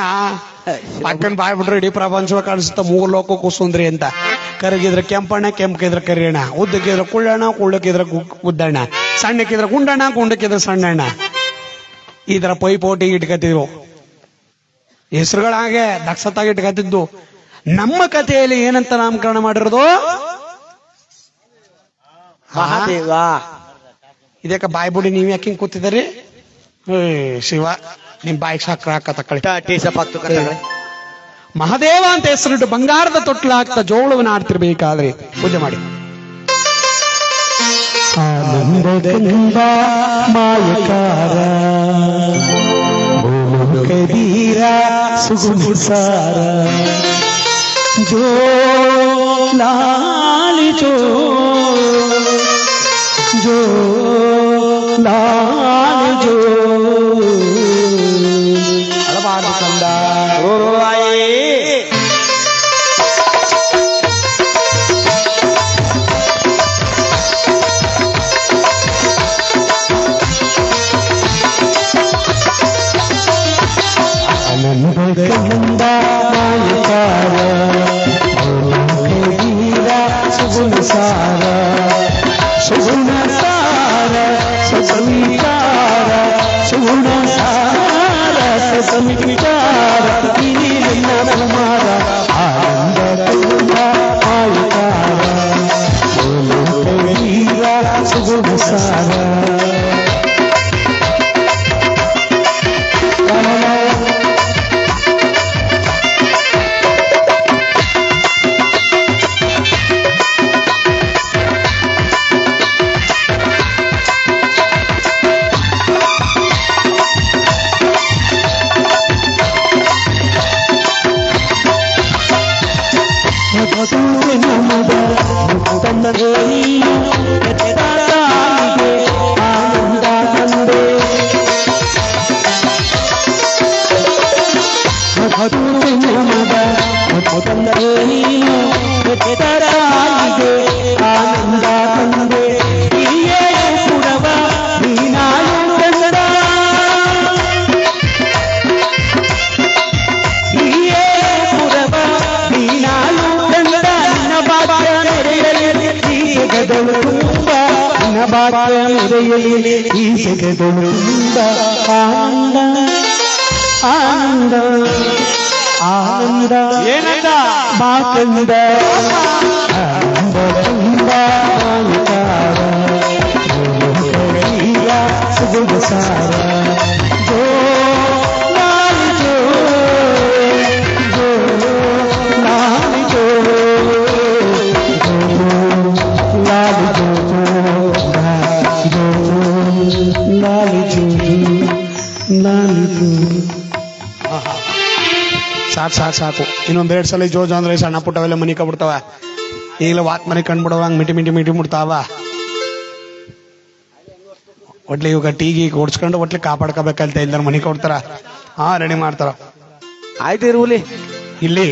ಪಕ್ಕನ್ ಬಾಯ್ ಬಿಟ್ರೆ ಇಡೀ ಪ್ರಪಂಚವ ಕಾಣಿಸುತ್ತ. ಮೂರು ಲೋಕ ಕುಸುಂದ್ರಿ ಅಂತ. ಕರಗಿದ್ರೆ ಕೆಂಪಣ್ಣ ಕೆಂಪಕ್ಕಿದ್ರೆ ಕರಿಯಣ್ಣ. ಉದ್ದಕ್ಕಿದ್ರೆ ಕುಳ್ಳಣ್ಣ ಕುಳ್ಳಕ್ಕಿದ್ರೆ ಉದ್ದಣ್ಣ ಸಣ್ಣಕ್ಕಿದ್ರೆ ಗುಂಡಣ್ಣ ಗುಂಡಕ್ಕಿದ್ರೆ ಸಣ್ಣಣ್ಣ. ಈ ಥರ ಪೈಪೋಟಿ ಇಟ್ಕತಿದ್ರು ಹೆಸರುಗಳಾಗೆ ದಕ್ಷತಾಗಿ ಇಟ್ಕತಿದ್ದು ನಮ್ಮ ಕಥೆಯಲ್ಲಿ ಏನಂತ ನಾಮಕರಣ ಮಾಡಿರೋದು? ಮಹಾದೇವ. ಇದಕ್ಕೆ ಬಾಯ್ಬುಡಿ ನೀವ್ ಯಾಕೆ ಹಿಂಗೆ ಕೂತಿದ್ದೀರಿ? ಏ ಶಿವ ನಿಮ್ ಬಾಯಿಗೆ ಸಾಕ್ರ ಹಾಕ ತಕ್ಕಳಿ ಟೀ ಸಪ್ ಮಹದೇವ ಅಂತ ಹೆಸರಿಟ್ಟು ಬಂಗಾರದ ತೊಟ್ಲ ಹಾಕ್ತಾ ಜೋಳವನ್ನು ಆಡ್ತಿರ್ಬೇಕಾದ್ರೆ ಪೂಜೆ ಮಾಡಿ. ಆನಂದದಿಂದ ಮಾಯಕಾರ ಕಬೀರ ಸುಗುಸಾರ ಜೋ ಲಾಲಿ ಜೋ ಜೋ ಲಾಲಿ ಜೋ ಆನಂದ ಆನಂದ ಏನಂದ ಮಾತಂದ ಆನಂದ ತುಂಬ ಸಾಕು ಸಾಕು ಸಾಕು. ಇನ್ನೊಂದೆರಡು ಸಲ ಜೋಜ್ ಅಂದ್ರೆ ಸಣ್ಣ ಪುಟ್ಟವೆಲ್ಲ ಮನಿ ಕಬಿಡ್ತಾವ ಈಗಲೇ ವಾತ್ ಮನೆ ಕಂಡ್ಬಿಡವ ಹಂಗ್ ಮಿಟಿ ಮಿಟಿ ಮಿಟಿ ಮುಡ್ತಾವ ಒಟ್ಲಿ ಇವಾಗ ಟೀಗಿ ಓಡ್ಸ್ಕೊಂಡು ಒಟ್ಲಿ ಕಾಪಾಡ್ಕೋಬೇಕಂತ ಇಲ್ದಾರ ಮನಿ ಕೊಡ್ತಾರ ಹಾ ರೆಡಿ ಮಾಡ್ತಾರ. ಆಯ್ತು ಇರುವಲಿ ಇಲ್ಲಿ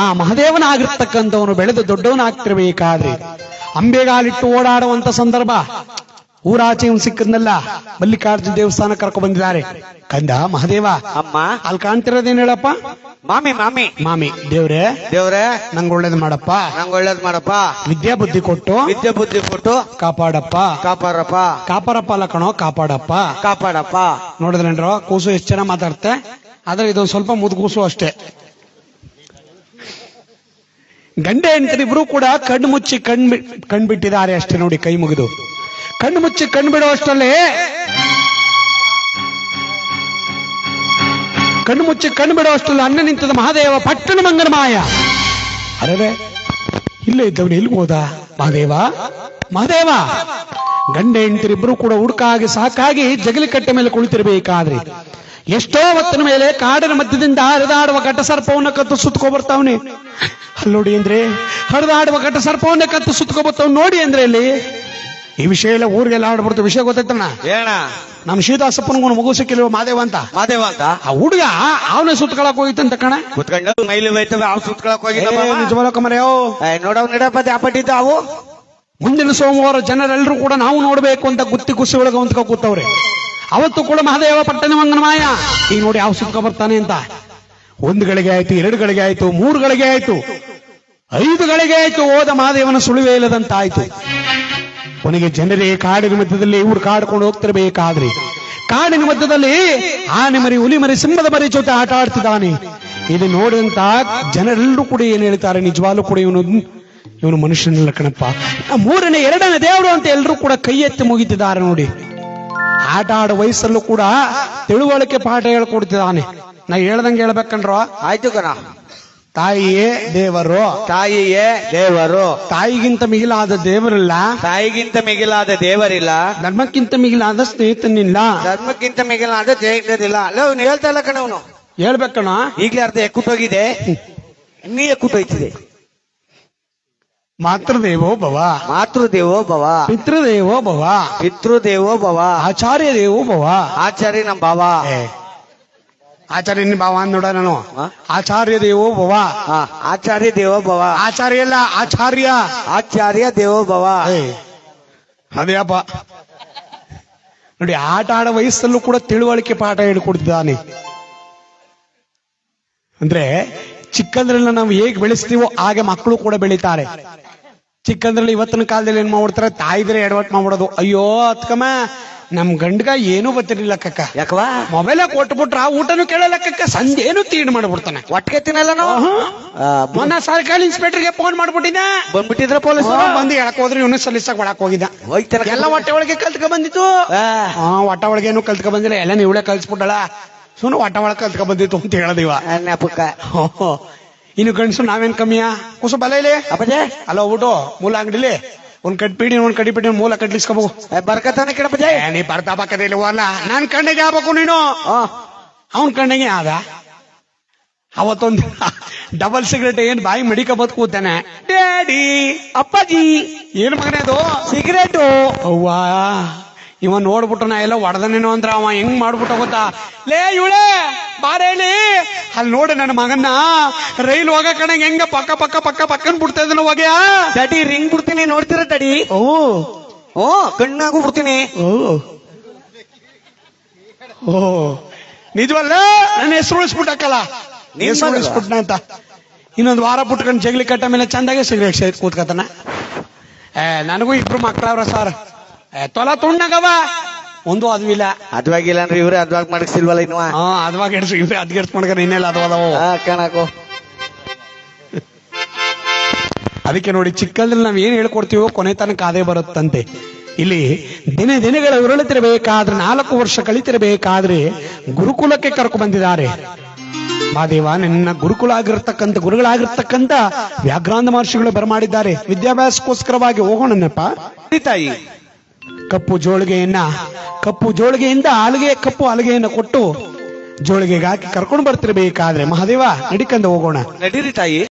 ಆ ಮಹಾದೇವನ ಆಗಿರ್ತಕ್ಕಂಥವನು ಬೆಳೆದು ದೊಡ್ಡವನಾಗ್ತಿರ್ಬೇಕಾದ್ರೆ ಅಂಬೆಗಾಲಿಟ್ಟು ಓಡಾಡುವಂತ ಸಂದರ್ಭ. ಊರಾಚೆ ಸಿಕ್ಕದ್ನೆಲ್ಲ ಸಿಕ್ಕದ್ನಲ್ಲ ಮಲ್ಲಿಕಾರ್ಜುನ ದೇವಸ್ಥಾನ ಕರ್ಕೊಂಡ್ ಬಂದಿದ್ದಾರೆ. ಕಂದ ಮಹದೇವ ಅಮ್ಮ. ಅಲ್ಲಿ ಕಾಣ್ತಿರೋದೇನ್ ಹೇಳಪ್ಪ ಮಾಮಿ ಮಾಮಿ. ಮಾಮಿ ದೇವ್ರೆ ದೇವ್ರೆ. ನಂಗ್ ಒಳ್ಳೇದು ಮಾಡಪ್ಪ. ನಂಗ್ ಒಳ್ಳೇದ್ ಮಾಡಪ್ಪ. ವಿದ್ಯಾ ಬುದ್ಧಿ ಕೊಟ್ಟು ವಿದ್ಯಾ ಬುದ್ಧಿ ಕೊಟ್ಟು ಕಾಪಾಡಪ್ಪ. ಕಾಪಾಡಪ್ಪ. ಕಾಪಾಡಪ್ಪ ಅಲ್ಲ ಕಣೋ ಕಾಪಾಡಪ್ಪ. ಕಾಪಾಡಪ್ಪ. ನೋಡಿದ್ರೇನ್ರೋ ಕೂಸು ಎಷ್ಟು ಚೆನ್ನಾಗಿ ಮಾತಾಡ್ತೆ? ಆದ್ರೆ ಇದೊಂದು ಸ್ವಲ್ಪ ಮುದ್ ಕೂಸು ಅಷ್ಟೇ. ಗಂಡ ಹೆಂಡತಿರಿಬ್ರು ಕೂಡ ಕಣ್ಣು ಮುಚ್ಚಿ ಕಣ್ ಬಿಟ್ಟಿದ್ದಾರೆ ಅಷ್ಟೇ ನೋಡಿ ಕೈ ಮುಗಿದು. ಕಣ್ಣು ಮುಚ್ಚಿ ಕಣ್ ಬಿಡುವಷ್ಟರಲ್ಲಿ ಕಣ್ಣು ಮುಚ್ಚಿ ಕಣ್ಣು ಬಿಡುವಷ್ಟರಲ್ಲಿ ಅಣ್ಣ ನಿಂತದ ಮಹಾದೇವ ಪಟ್ಟಣ ಮಂಗನ ಮಾಯ. ಅರೇ ಇಲ್ಲೇ ಇದ್ದವನು ಎಲ್ಲಿ ಹೋದ? ಮಹಾದೇವ? ಮಹಾದೇವ! ಗಂಡ ಹೆಂಡತಿರಿಬ್ಬರು ಕೂಡ ಹುಡುಕಾಗಿ ಸಾಕಾಗಿ ಜಗಲಿ ಕಟ್ಟೆ ಮೇಲೆ ಕುಳಿತಿರಬೇಕಾದ್ರೆ ಎಷ್ಟೋ ಹೊತ್ತಿನ ಮೇಲೆ ಕಾಡಿನ ಮಧ್ಯದಿಂದ ಹರಿದಾಡುವ ಘಟ ಸರ್ಪವನ್ನ ಕತ್ತು ಸುತ್ಕೊ ಬರ್ತಾವನೆ. ಅಲ್ಲಿ ನೋಡಿ ಅಂದ್ರೆ, ಹರಿದಾಡುವ ಘಟ ಸರ್ಪವನ್ನ ಕತ್ತು ಸುತ್ಕೊ ಬರ್ತಾವ್ ನೋಡಿ ಅಂದ್ರೆ ಇಲ್ಲಿ ಈ ವಿಷಯ ಎಲ್ಲ ಊರಿಗೆಲ್ಲ ಆಡ್ಬಿಡ್ತು. ವಿಷಯ ಗೊತ್ತೈತಣ್ಣ ಏನ ನಮ್ ಶೀತಾಸಪ್ಪನಿಗೂ ಮಗು ಸಿಕ್ಕಿಲ್ವ ಮಾದೇವ ಅಂತ? ಮಾದೇವ ಅಂತ? ಆ ಹುಡುಗ ಅವನೇ ಸುತ್ಕೊಳಕ್ ಹೋಗಿತ್ತಂತ ಕಣ. ಕುತ್ಕೊಂಡು ಮೈಲಿ ಹೋಯ್ತವೆ ಅವ್ ಸುತ್ಕೊಳಕ್ ಹೋಗಿ ಕಮರೆಯೋ ನೋಡವ್ ನಡಪತಿ ಅಪಟ್ಟಿದ್ದ ಅವು? ಮುಂದಿನ ಸೋಮವಾರ ಜನರೆಲ್ಲರೂ ಕೂಡ ನಾವು ನೋಡಬೇಕು ಅಂತ ಗುತ್ತಿ ಕುಸಿ ಒಳಗ ಅಂತ ಕೂತವ್ರೆ. ಅವತ್ತು ಕೂಡ ಮಹಾದೇವ ಪಟ್ಟಣ ಮಂಗನ ಮಾಯ. ಈಗ ನೋಡಿ ಯಾವ ಸುತ್ಕೊ ಬರ್ತಾನೆ ಅಂತ. ಒಂದು ಗಳಿಗೆ ಆಯ್ತು ಎರಡು ಗಳಿಗೆ ಆಯ್ತು ಮೂರು ಗಳಿಗೆ ಆಯ್ತು ಐದು ಗಳಿಗೆ ಆಯ್ತು ಹೋದ ಮಹಾದೇವನ ಸುಳಿವೇ ಇಲ್ಲದಂತಾಯ್ತು. ಕೊನೆಗೆ ಜನರೇ ಕಾಡಿನ ಮಧ್ಯದಲ್ಲಿ ಇವ್ರು ಕಾಡ್ಕೊಂಡು ಹೋಗ್ತಿರಬೇಕಾದ್ರೆ ಕಾಡಿನ ಮಧ್ಯದಲ್ಲಿ ಆನೆ ಮರಿ, ಹುಲಿ ಮರಿ, ಸಿಂಹದ ಮರಿ ಜೊತೆ ಆಟ ಆಡ್ತಿದ್ದಾನೆ. ಇದು ನೋಡಿದಂತ ಜನರೆಲ್ಲರೂ ಕೂಡ ಏನ್ ಹೇಳ್ತಾರೆ? ನಿಜವಾಗ್ಲೂ ಕೂಡ ಇವನು ಇವನು ಮನುಷ್ಯನಲ್ಲ ಕಣಪ್ಪ. ಮೂರನೇ, ಎರಡನೇ ದೇವರು ಅಂತ ಎಲ್ಲರೂ ಕೂಡ ಕೈ ಎತ್ತಿ ಮುಗಿತಿದ್ದಾರೆ ನೋಡಿ. ಆಟ ಆಡೋ ವಯಸ್ಸಲ್ಲೂ ಕೂಡ ತಿಳುವಳಿಕೆ ಪಾಠ ಹೇಳ್ಕೊಡ್ತಿದ್ದಾನೆ. ನಾ ಹೇಳ್ದಂಗೆ ಹೇಳ್ಬೇಕಂಡ್ರ ಆಯ್ತು ಕಣ. ತಾಯಿಯೇ ದೇವರು. ತಾಯಿಯೇ ದೇವರು. ತಾಯಿಗಿಂತ ಮಿಗಿಲಾದ ದೇವರಿಲ್ಲ. ತಾಯಿಗಿಂತ ಮಿಗಿಲಾದ ದೇವರಿಲ್ಲ. ಧರ್ಮಕ್ಕಿಂತ ಮಿಗಿಲಾದ ಸ್ನೇಹಿತನಿಲ್ಲ. ಧರ್ಮಕ್ಕಿಂತ ಮಿಗಿಲಾದ ಜಯದಿಲ್ಲ ಅಲ್ಲ ಅವ್ನು ಹೇಳ್ತಾ ಇಲ್ಲ ಕಣ ಅವನು. ಹೇಳ್ಬೇಕಣ ಈಗ್ಲೇ ಅರ್ಧ ಎಕ್ಕುತ್ತೋಗಿದೆ ನೀ ಎಕ್ಕುತ್ತೋಯ್ತಿದೆ ಮಾತೃದೇವೋ ಭವ ಮಾತೃದೇವೋ ಭವ ಪಿತೃದೇವೋ ಭವ ಪಿತೃದೇವೋ ಭವ ಆಚಾರ್ಯ ದೇವೋ ಭವ ಆಚಾರ್ಯ ನಮ್ಮ ಭಾವ ಆಚಾರ್ಯ ನಿನ್ ಭಾವ ಅಂದ್ ನೋಡ ನಾನು. ಆಚಾರ್ಯ ದೇವೋ ಭವ. ಆಚಾರ್ಯ ದೇವೋ ಭವ. ಆಚಾರ್ಯ ಅಲ್ಲ ಆಚಾರ್ಯ. ಆಚಾರ್ಯ ದೇವೋ ಭವ. ಅದೇ ಅದೇಯಪ್ಪ ನೋಡಿ ಆಟ ಆಡ ವಯಸ್ಸಲ್ಲೂ ಕೂಡ ತಿಳುವಳಿಕೆ ಪಾಠ ಹೇಳ್ಕೊಡ್ತಿದ್ದಾನೆ. ಅಂದ್ರೆ ಚಿಕ್ಕಂದ್ರಲ್ಲ ನಾವು ಹೇಗೆ ಬೆಳೆಸ್ತೀವೋ ಹಾಗೆ ಮಕ್ಕಳು ಕೂಡ ಬೆಳಿತಾರೆ. ಚಿಕ್ಕಂದ್ರಲ್ಲಿ ಇವತ್ತಿನ ಕಾಲದಲ್ಲಿ ಏನ್ ಮಾಡ್ಬಿಡ್ತಾರೆ? ತಾಯಿದ್ರೆ ಎಡವಟ್ ಮಾಡ್ಬಿಡೋದು. ಅಯ್ಯೋ ಅತ್ಕಮ್ಮ ನಮ್ ಗಂಡ್ಗ ಏನೂ ಗೊತ್ತಿರಲಿಲ್ಲ ಕಕ್ಕ ಯಾಕವಾ ಮೊಬೈಲ್ ಕೊಟ್ಬಿಟ್ರ ಊಟನು ಕೇಳಲ್ಲ ಕಕ್ಕ ಸಂಜೆ ಏನು ತೀಡ್ ಮಾಡ್ಬಿಡ್ತಾನೆ. ಒಟ್ಟಿಗೆ ತಿನ್ನಲ್ಲ ನಾವು? ಮೊನ್ನ ಸರ್ಕಾರಿ ಇನ್ಸ್ಪೆಕ್ಟರ್ಗೆ ಫೋನ್ ಮಾಡ್ಬಿಟ್ಟಿದ್ದ. ಬಂದ್ಬಿಟ್ಟಿದ್ರ ಪೊಲೀಸ್ ಬಂದು ಹೇಳಕ್ ಹೋದ್ರೆ ಇವನು ಸಲ್ಲಿಸಕ್ ಒಳಕ್ ಹೋಗಿದ್ದ. ಹೋಯ್ತಾರ ಎಲ್ಲ ಹೊಟ್ಟೆ ಒಳಗೆ ಕಲ್ತ್ಕ ಬಂದಿತ್ತು. ಹಾ ಹೊಟ್ಟೆ ಒಳಗೆ ಏನು ಕಲ್ತ್ಕ ಬಂದಿಲ್ಲ. ಎಲ್ಲ ನೀವಳೆ ಕಲ್ಸ್ಬಿಟ್ಟಳ ಸುಮ್ಮನೆ ಹೊಟ್ಟೆ ಒಳಗೆ ಕಲ್ತ್ಕ ಬಂದಿತ್ತು ಅಂತ ಹೇಳದಿವ ನೆಪಕ್ಕ ಇನ್ನು ಗಂಡಸು ನಾವೇನ್ ಕಮ್ಮಿಯಾ? ಕುಸು ಬಲ ಇಲ್ಲಿ. ಅಪ್ಪಜೆ. ಅಲ್ಲ ಹೋಗ್ಬಿಟ್ಟು ಮೂಲ ಅಂಗಡಿಲಿ. ಒಂದ್ ಕಟ್ಬಿಡಿ ಒಂದ್ ಕಡಿಬಿಡಿ ಮೂಲ ಕಟ್ಲಿಸ್ಕೋಬೇಕು ಬರ್ಕತಾನೆ ಕಿಡಪಜೆ ಏ, ನೀ ಬರ್ತಾ ಪಕ್ಕದಲ್ಲಿ ಹೋಗಲ್ಲ ನಾನ್ ಕಣ್ಣಿಗೆ ಆಗ್ಬೇಕು ನೀನು. ಅವನ್ ಕಣ್ಣಿಗೆ ಆದ. ಅವತ್ತೊಂದು ಡಬಲ್ ಸಿಗರೇಟ್ ಏನ್ ಬಾಯಿ ಮಡಿಕ ಬದ್ ಕೂತಾನೆ. ಡ್ಯಾಡಿ ಅಪ್ಪಾಜಿ ಏನ್ ಮಗನೇ ಅದು? ಸಿಗರೇಟು ಅವ್ವಾ. ಇವ ನೋಡ್ಬಿಟ್ಟು ನಾ ಎಲ್ಲ ಹೊಡೆದನೇನೋ ಅಂದ್ರ ಅವ ಹೆಂಗ್ ಮಾಡ್ಬಿಟ್ಟ ಗೊತ್ತಾ? ಲೇ ಇವಳೆ ಬಾರೇಳಿ ಅಲ್ಲಿ ನೋಡು ನನ್ನ ಮಗನ್ನ. ರೈಲ್ ಹೋಗ ಕಣಂಗ್ ಹೆಂಗ ಪಕ್ಕ ಪಕ್ಕ ಪಕ್ಕ ಪಕ್ಕನ್ ಬಿಡ್ತಾ ಇದ್ನ ಹೋಗ್ಯಾ? ತಡಿ ರಿಂಗ್ ಬಿಡ್ತೀನಿ ನೋಡ್ತೀರ ತಡಿ? ಓ. ಓ ಕಣ್ಣಾಗೂ ಬಿಡ್ತೀನಿ. ಓ. ಓ. ನಿಜವಲ್ಲ? ನನ್ನ ಹೆಸರು ಉಳಿಸ್ಬಿಟ್ಟಕ್ಕಲ್ಲ? ಹೆಸರು? ಉಳಿಸ್ಬಿಟ್ನ ಅಂತ. ಇನ್ನೊಂದು ವಾರ ಬಿಟ್ಕೊಂಡು ಜಗ್ಲಿ ಕಟ್ಟ ಮೇಲೆ ಚಂದಾಗೆ ಸಿಗ್ಬೇಕು ಕೂತ್ಕತಾನ. ಏ ನನಗೂ ಇಬ್ರು ಮಕ್ಕಳವ್ರ ಸರ್. ತೊಲ ತುಣ್ಣಗವ. ಒಂದು ಅದ್ವಿಲ್ಲ. ಅದ್ವಾಗಿಲ್ಲ ಅಂದ್ರೆ ಇವ್ರೆ ಅದ್ವಾಗ ಮಾಡಿಸಿಲ್ವಲ್ಲ ಇನ್ನು? ಹಾ ಅದ್ವಾಗ ಎಡ್ಸು ಇವ್ರೆ ಅದ್ಗೆಡ್ಸ್ ಮಾಡ್ಕೊಂಡು ಇನ್ನೆಲ್ಲ ಅದ್ವಾದವು. ಕಣಕು. ಅದಕ್ಕೆ ನೋಡಿ ಚಿಕ್ಕಂದ್ರೆ ನಾವ್ ಏನ್ ಹೇಳ್ಕೊಡ್ತೀವೋ ಕೊನೆ ತನಕ ಅದೇ ಬರುತ್ತಂತೆ. ಇಲ್ಲಿ ದಿನ ದಿನಗಳ ಉರುಳುತ್ತಿರಬೇಕಾದ್ರೆ ನಾಲ್ಕು ವರ್ಷ ಕಳಿತಿರಬೇಕಾದ್ರೆ ಗುರುಕುಲಕ್ಕೆ ಕರ್ಕೊ ಬಂದಿದ್ದಾರೆ. ಮಾದೇವ ನಿನ್ನ ಗುರುಕುಲ ಆಗಿರ್ತಕ್ಕಂಥ ಗುರುಗಳಾಗಿರ್ತಕ್ಕಂಥ ವ್ಯಾಘ್ರಾಂತ ಮಹರ್ಷಿಗಳು ಬರಮಾಡಿದ್ದಾರೆ. ವಿದ್ಯಾಭ್ಯಾಸಕ್ಕೋಸ್ಕರವಾಗಿ ಹೋಗೋಣನಪ್ಪ. ತಾಯಿ ಕಪ್ಪು ಜೋಳಿಗೆಯನ್ನ, ಕಪ್ಪು ಜೋಳಿಗೆಯಿಂದ ಆಲಿಗೆ, ಕಪ್ಪು ಅಲಿಗೆಯನ್ನ ಕೊಟ್ಟು ಜೋಳಿಗೆಗೆ ಹಾಕಿ ಕರ್ಕೊಂಡು ಬರ್ತಿರ್ಬೇಕಾದ್ರೆ ಮಹಾದೇವ ನಡಿಕಂದ ಹೋಗೋಣ. ನಡೀರಿ ತಾಯಿ.